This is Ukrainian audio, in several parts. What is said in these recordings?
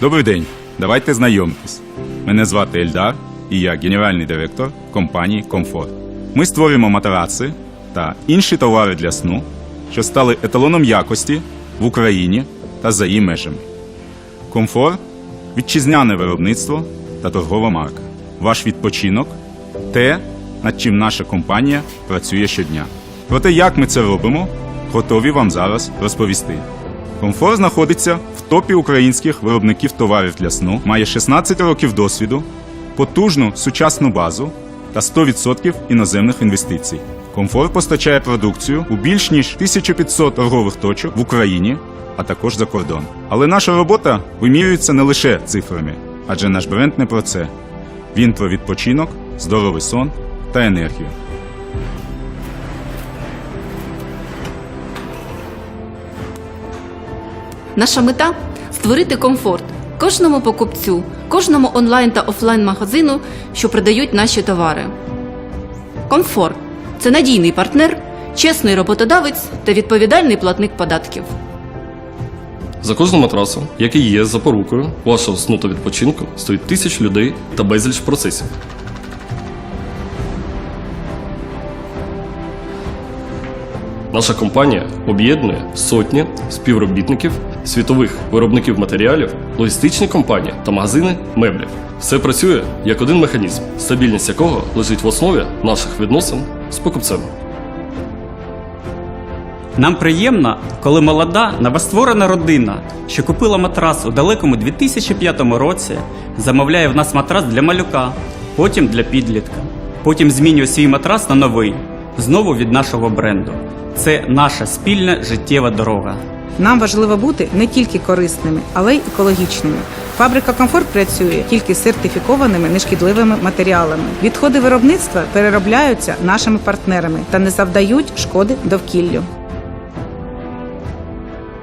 Добрий день, давайте знайомитись. Мене звати Ельдар, і я генеральний директор компанії Комфорт. Ми створюємо матраци та інші товари для сну, що стали еталоном якості в Україні та за її межами. Комфорт вітчизняне виробництво та торгова марка. Ваш відпочинок те, над чим наша компанія працює щодня. Про те, як ми це робимо, готові вам зараз розповісти. Комфорт знаходиться в топі українських виробників товарів для сну, має 16 років досвіду, потужну сучасну базу та 100% іноземних інвестицій. Комфорт постачає продукцію у більш ніж 1500 торгових точок в Україні, а також за кордон. Але наша робота вимірюється не лише цифрами, адже наш бренд не про це. Він про відпочинок, здоровий сон та енергію. Наша мета створити комфорт кожному покупцю, кожному онлайн та офлайн магазину, що продають наші товари. Комфорт це надійний партнер, чесний роботодавець та відповідальний платник податків. За кожним матрасом, який є запорукою вашого сну та відпочинку, стоїть тисяч людей та безліч процесів. Наша компанія об'єднує сотні співробітників, світових виробників матеріалів, логістичні компанії та магазини меблів. Все працює як один механізм, стабільність якого лежить в основі наших відносин з покупцем. Нам приємно, коли молода новостворена родина, що купила матрас у далекому 2005 році, замовляє в нас матрас для малюка, потім для підлітка, потім змінює свій матрас на новий, знову від нашого бренду. Це наша спільна життєва дорога. Нам важливо бути не тільки корисними, але й екологічними. Фабрика Комфорт працює тільки з сертифікованими нешкідливими матеріалами. Відходи виробництва переробляються нашими партнерами та не завдають шкоди довкіллю.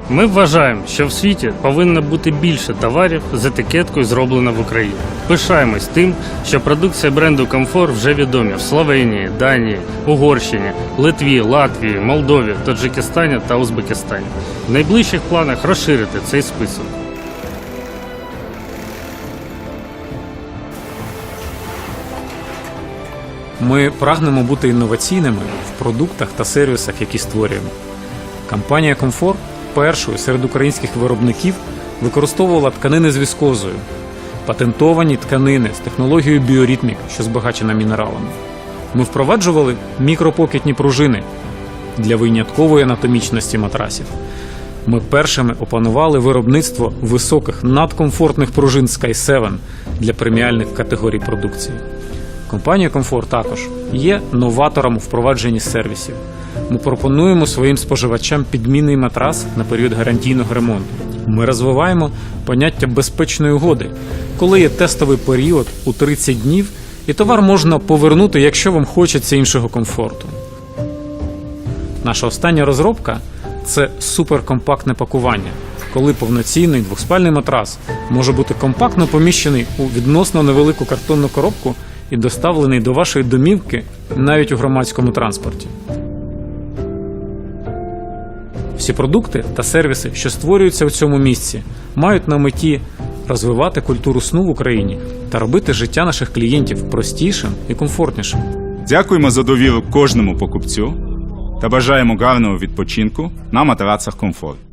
Ми вважаємо, що в світі повинно бути більше товарів з етикеткою зроблено в Україні. Пишаємось тим, що продукція бренду Комфорт вже відомі в Словенії, Данії, Угорщині, Литві, Латвії, Молдові, Таджикистані та Узбекистані. В найближчих планах розширити цей список. Ми прагнемо бути інноваційними в продуктах та сервісах, які створюємо. Компанія Комфорт першою серед українських виробників використовувала тканини з віскозою, патентовані тканини з технологією біоритмік, що збагачена мінералами. Ми впроваджували мікропокетні пружини для виняткової анатомічності матрасів. Ми першими опанували виробництво високих надкомфортних пружин Sky 7 для преміальних категорій продукції. Компанія Комфорт також є новатором у впровадженні сервісів. Ми пропонуємо своїм споживачам підмінний матрас на період гарантійного ремонту. Ми розвиваємо поняття безпечної угоди, коли є тестовий період у 30 днів, і товар можна повернути, якщо вам хочеться іншого комфорту. Наша остання розробка це суперкомпактне пакування, коли повноцінний двохспальний матрас може бути компактно поміщений у відносно невелику картонну коробку і доставлений до вашої домівки навіть у громадському транспорті. Всі продукти та сервіси, що створюються в цьому місці, мають на меті розвивати культуру сну в Україні та робити життя наших клієнтів простішим і комфортнішим. Дякуємо за довіру кожному покупцю та бажаємо гарного відпочинку на матрацах комфорт.